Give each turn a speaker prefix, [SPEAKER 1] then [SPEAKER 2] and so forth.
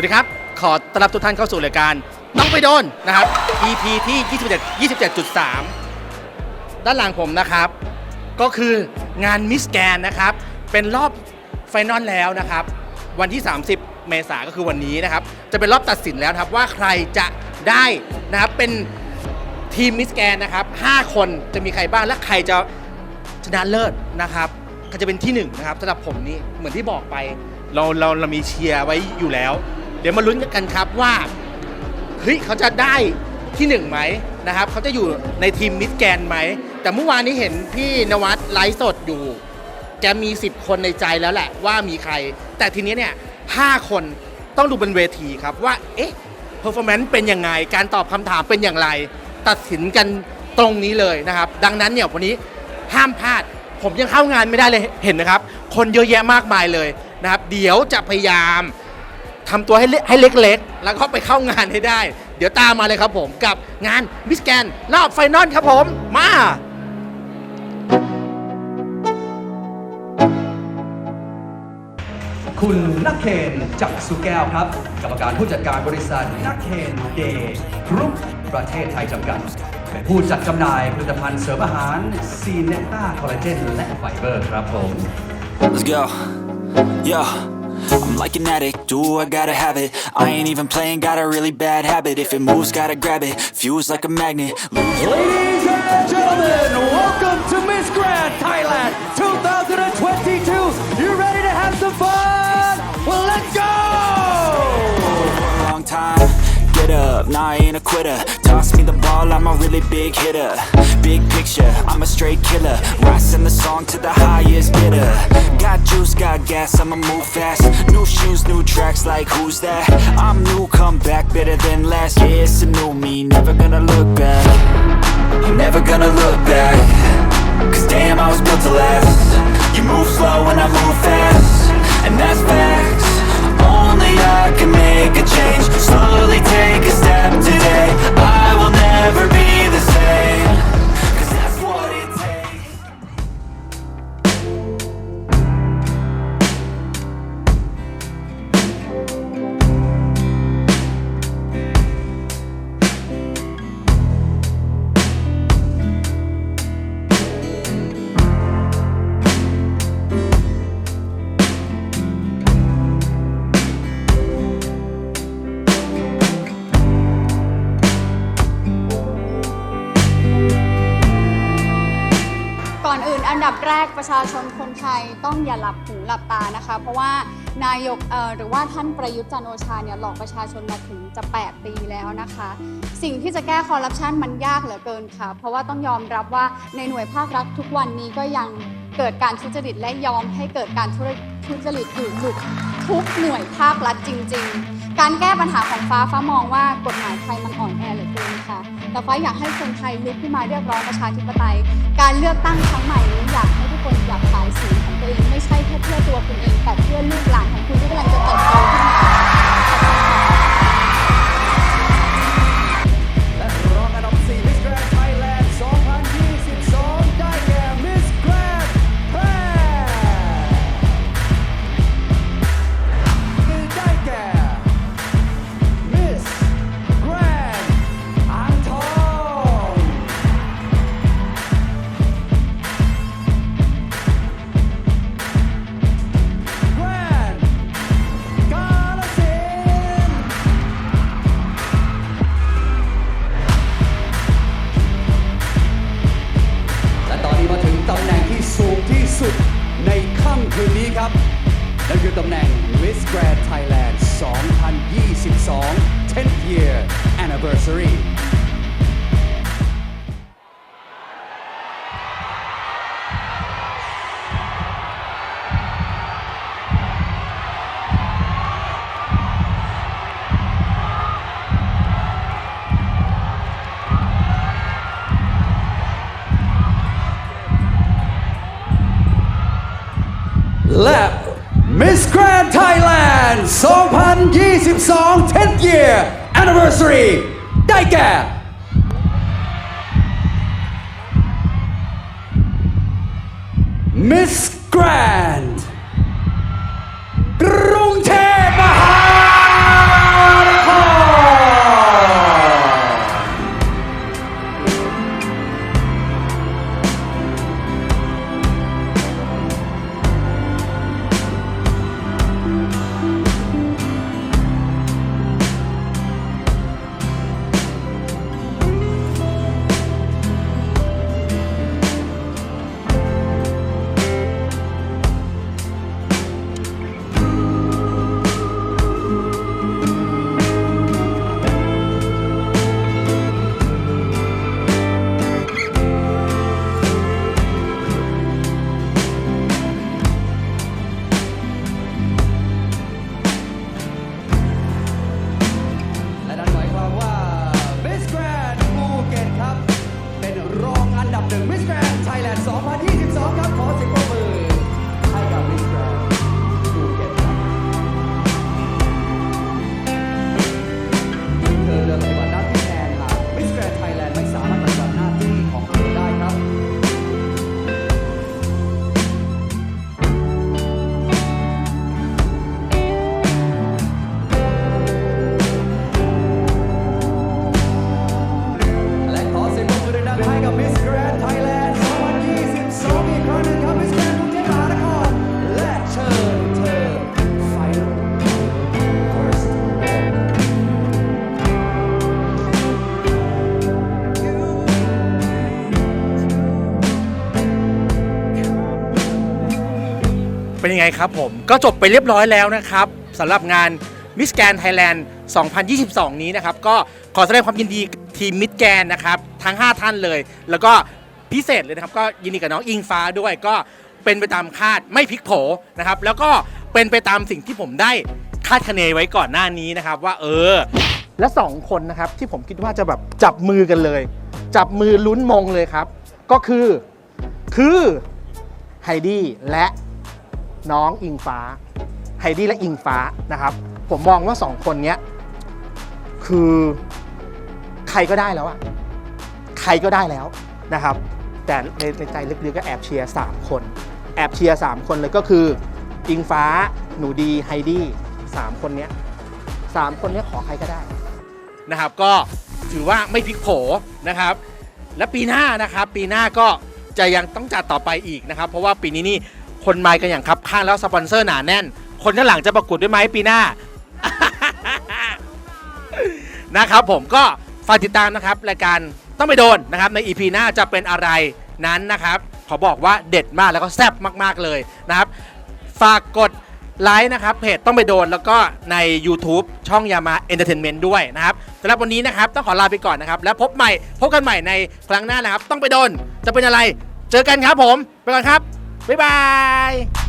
[SPEAKER 1] วัสดีครับ ขอต้อนรับทุกท่านเข้าสู่รายการ ต้องไปโดนนะครับ EP ที่ 27 27.3 ด้านหลังผมนะครับ ก็คืองานมิสแกนนะครับ เป็นรอบไฟนอลแล้วนะครับ วันที่ 30 เมษาก็คือวันนี้นะครับ จะเป็นรอบตัดสินแล้วครับว่าใครจะได้นะครับเป็นทีมมิสแกนนะครับ 5 คนจะมีใครบ้างและใครจะชนะเลิศนะครับใครจะเป็นที่หนึ่งนะครับสำหรับผมนี่เหมือนที่บอกไป เราเราเรามีเชียร์ไว้อยู่แล้ว เดี๋ยวมาลุ้นกันครับว่าเฮ้ยเขาจะได้ที่หนึ่งไหมนะครับเขาจะอยู่ในทีมมิสแกนไหม แต่เมื่อวานนี้เห็นพี่นวัดไลฟ์สดอยู่แกมี 10 คนในใจแล้วแหละว่ามีใคร แต่ทีนี้เนี่ยห้าคนต้องดูบนเวทีครับว่า เอ๊ะเพอร์ฟอร์แมนซ์เป็นยังไง การตอบคำถามเป็นอย่างไร ตัดสินกันตรงนี้เลยนะครับ ดังนั้นเนี่ยวันนี้ห้ามพลาด ผมยังเข้างานไม่ได้เลยเห็นนะครับ คนเยอะแยะมากมายเลยนะครับ เดี๋ยวจะพยายาม ทำตัวให้เล็กให้เล็กๆ แล้วก็ไปเข้างานให้ได้ เดี๋ยวตามมาเลยครับผมกับงานมิสแกนรอบไฟนอลครับผมมา
[SPEAKER 2] คุณนักเคนจักรสุแก้วครับ กรรมการผู้จัดการบริษัทนักเคนเดย์กรุ๊ปประเทศไทยจำกัด เป็นผู้จัดจำหน่ายผลิตภัณฑ์เสริมอาหาร ซีเนต้าคอลลาเจน และไฟเบอร์ครับผม
[SPEAKER 3] Let's go. Yo. I'm like an addict, do I gotta have it? I ain't even playing, got a really bad habit. If it moves, gotta grab it, fuse like a magnet. Lose
[SPEAKER 2] Ladies and gentlemen, welcome to Miss Grand Thailand 2022. You ready to have some fun? Well, let's go!
[SPEAKER 3] a long time. Get up, nah I ain't a quitter Me I'm a really big hitter. Big picture, I'm a straight killer. Rising the song to the highest bidder. Got juice, got gas, I'ma move fast. New shoes, new tracks, like who's that? I'm new, come back better than last Yeah, it's a new me, never gonna look back. I'm never gonna look back. Cause damn, I was built to last. You move slow and I move fast. And that's facts
[SPEAKER 4] แรกประชาชนคนไทยต้องอย่าหลับหูหลับตานะคะ เพราะว่านายกหรือว่าท่านประยุทธ์จันโอชาเนี่ยหลอกประชาชนมาถึงจะ 8 ปีแล้วนะคะ สิ่งที่จะแก้คอร์รัปชันมันยากเหลือเกินค่ะ เพราะว่าต้องยอมรับว่าในหน่วยภาครัฐทุกวันนี้ก็ยังเกิดการทุจริตและยอมให้เกิดการทุทุจริตอยู่หลุดทุกหน่วยภาครัฐจริง ๆ การแก้ปัญหาของฟ้าฟ้ามองว่ากฎหมายไทยมันอ่อนแอเหลือเกินค่ะ แต่ฟ้าอยากให้คนไทยลุกขึ้นมาเรียกร้องประชาธิปไตย การเลือกตั้งครั้งใหม่นี้อยากให้ทุกคนอยากขายสีของตัวเองไม่ใช่แค่เพื่อตัวคุณเองแต่เพื่อลูกหลานของคุณที่กำลังจะเติบโตขึ้นมา
[SPEAKER 2] สุดในค่ำคืนนี้ครับนั่นคือตำแหน่ง Miss Grand Thailand 2022 10th Year Anniversary และ Miss Grand Thailand 2022 10th Year Anniversary ได้แก่ Miss Grand กรุงเทพมหา
[SPEAKER 1] ครับผม ก็จบไปเรียบร้อยแล้วนะครับสำหรับงาน Miss Grand Thailand 2022 นี้นะครับ ก็ขอแสดงความยินดีทีม Miss Grand นะครับ ทั้ง 5 ท่านเลย แล้วก็พิเศษเลยนะครับ ก็ยินดีกับน้องอิงฟ้าด้วยก็เป็นไปตามคาดไม่พลิกโผนะครับ แล้วก็เป็นไปตามสิ่งที่ผมได้คาดคะเนไว้ก่อนหน้านี้นะครับ ว่าเออ และ 2 คนนะครับที่ผมคิดว่าจะแบบจับมือกันเลย จับมือลุ้นมงเลยครับ ก็คือคือไฮดี้และ น้องอิงฟ้าไฮดี้และอิงฟ้านะครับ ผมมองว่าสองคนเนี้ยคือใครก็ได้แล้วอะใครก็ได้แล้วนะครับ แต่ในในใจลึกๆก็แอบเชียร์3คน แอบเชียร์3คนเลยก็คือ อิงฟ้า หนูดีไฮดี้สามคนนี้สามคนนี้ขอใครก็ได้นะครับ ก็ถือว่าไม่พลิกโผนะครับ และปีหน้านะครับ ปีหน้าก็จะยังต้องจัดต่อไปอีกนะครับ เพราะว่าปีนี้นี่ คนมากันอย่างคับข้างแล้วสปอนเซอร์หนาแน่น คนข้างหลังจะประกวดด้วยไหมปีหน้า นะครับผมก็ฝากติดตามนะครับรายการต้องไปโดนนะครับใน EP หน้าจะเป็นอะไรนั้นนะครับขอบอกว่าเด็ดมากแล้วก็แซ่บมาก ๆ เลยนะครับ ฝากกดไลค์นะครับเพจต้องไปโดนแล้วก็ใน YouTube ช่องยามาเอนเตอร์เทนเมนต์ด้วยนะครับสำหรับวันนี้นะครับ ต้องขอลาไปก่อนนะครับ แล้วพบใหม่ พบกันใหม่ในครั้งหน้านะครับ ต้องไปโดนจะเป็นอะไร เจอกันครับผม ไปก่อนครับ บ๊ายบาย